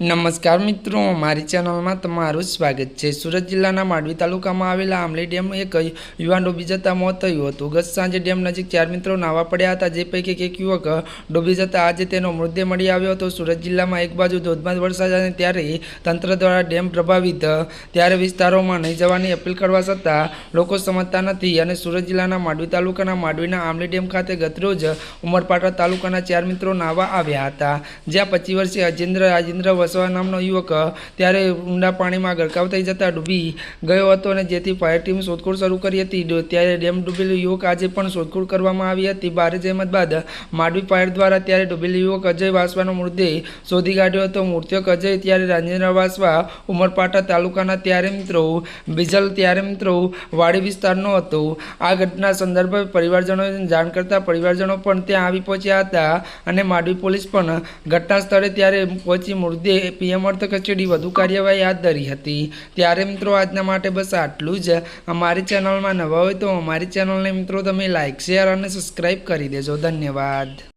નમસ્કાર મિત્રો, મારી ચેનલમાં તમારું સ્વાગત છે. સુરત જિલ્લાના માંડવી તાલુકામાં આવેલા આમલી ડેમ એક યુવાન ડૂબી જતા મોત થયું હતું. ગત સાંજે ડેમ નજીક ચાર મિત્રો નાવા પડ્યા હતા, જે પૈકી એક યુવક ડૂબી જતા આજે તેનો મૃતદેહ મળી આવ્યો હતો. સુરત જિલ્લામાં એક બાજુ ધોધમાર વરસાદ અને ત્યારે તંત્ર દ્વારા ડેમ પ્રભાવિત. ત્યારે વિસ્તારોમાં નહીં જવાની અપીલ કરવા છતાં લોકો સમજતા નથી અને સુરત જિલ્લાના માંડવી તાલુકાના માંડવીના આમલી ડેમ ખાતે ગતરોજ ઉમરપાટા તાલુકાના ચાર મિત્રો નાવા આવ્યા હતા. જ્યાં પચીસ વર્ષીય અજેન્દ્ર રાજેન્દ્ર વસવા નામનો યુવક ત્યારે ઊંડા પાણીમાં ગરકાવ થઈ જતા ડૂબી ગયો હતો અને જેથી ફાયર ટીમ શોધખોળ શરૂ કરી હતી. ત્યારે ડેમ ડૂબેલો યુવક આજે પણ શોધખોળ કરવામાં આવી હતી. ભારે જહેમત બાદ માંડવી ફાયર દ્વારા ત્યારે ડૂબેલો યુવક અજય વાસવાનો મૃતદેહ શોધી કાઢ્યો હતો. મૃતક અજય ત્યારે રાજેન્દ્ર વાસવા, ઉમરપાટા તાલુકાના ત્યારે મિત્રો બિજલ ત્યારે મિત્રો વાડી વિસ્તારનો હતો. આ ઘટના સંદર્ભે પરિવારજનોને જાણ કરતા પરિવારજનો પણ ત્યાં આવી પહોંચ્યા હતા અને માંડવી પોલીસ પણ ઘટના સ્થળે ત્યારે પહોંચી મૃતદેહ પીએમ અર્થ કચેરી વધુ કાર્યવાહી હાથ ધરી હતી. ત્યારે મિત્રો આજના માટે બસ આટલું જ. અમારી ચેનલમાં નવા હોય તો અમારી ચેનલને મિત્રો તમે લાઇક શેર અને સબસ્ક્રાઈબ કરી દેજો. ધન્યવાદ.